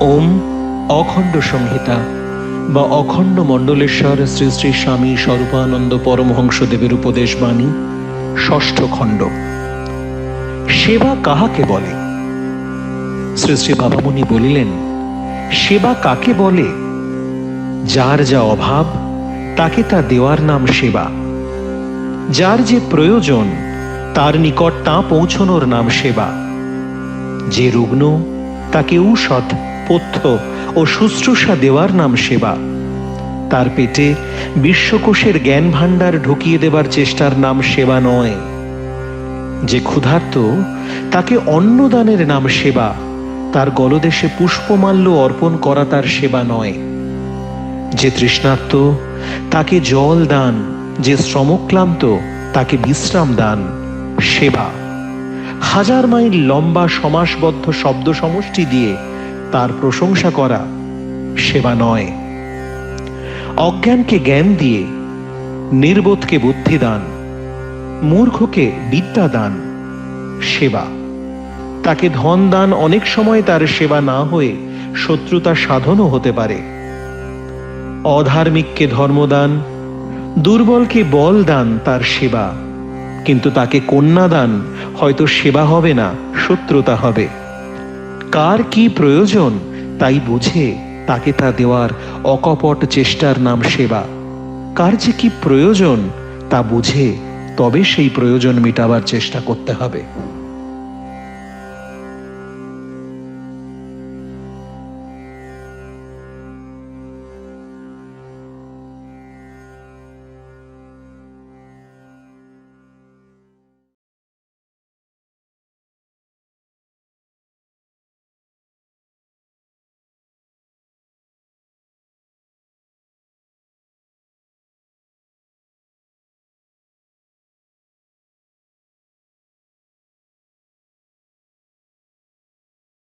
ওম অখণ্ড সংহিতা বা অখণ্ড মণ্ডলেশ্বর শ্রী শ্রী স্বামী স্বরূপানন্দ পরমহংসদেবের উপদেশ বাণী, ষষ্ঠ খণ্ড। সেবা কাহাকে বলে? শ্রী শ্রী বাবামুনি বলিলেন, সেবা কাকে বলে? যার যা অভাব, তাকে তা দেওয়ার নাম সেবা। যার যে প্রয়োজন, তার নিকট তা পৌঁছনোর নাম সেবা। যে রুগ্ন, তাকে ঔষধ পথ্য ও শুশ্রূষা দেওয়ার নাম সেবা। তার পেটে বিশ্বকোষের জ্ঞান ভাণ্ডার ঢুকিয়ে দেবার চেষ্টার নাম সেবা নয়। যে ক্ষুধার্ত, তাকে অন্নদানের নাম সেবা, তার গলদেশে পুষ্পমাল্য অর্পণ করা তার সেবা নয়। যে তৃষ্ণার্ত, তাকে জল দান, যে শ্রমক্লান্ত, তাকে বিশ্রাম দান, সেবা। হাজার মাইল লম্বা সমাসবদ্ধ শব্দ সমষ্টি দিয়ে তার প্রশংসা করা সেবা নয়। অজ্ঞানকে জ্ঞান দিয়ে নির্বোধকে বুদ্ধি দান, মূর্খকে বিদ্যা দান, সেবা। তাকে ধন দান অনেক সময় তার সেবা না হয়ে শত্রুতা সাধনও হতে পারে। অধার্মিককে ধর্মদান দুর্বলকে বল দান তার সেবা। কিন্তু তাকে কন্যা দান, হয়তো সেবা হবে না, শত্রুতা হবে। কার কি প্রয়োজন? তাই বুঝে তাকে তা দেওয়ার অকপট চেষ্টার নাম সেবা। কার যে কি প্রয়োজন, তা বুঝে তবে সেই প্রয়োজন মেটাবার চেষ্টা করতে হবে।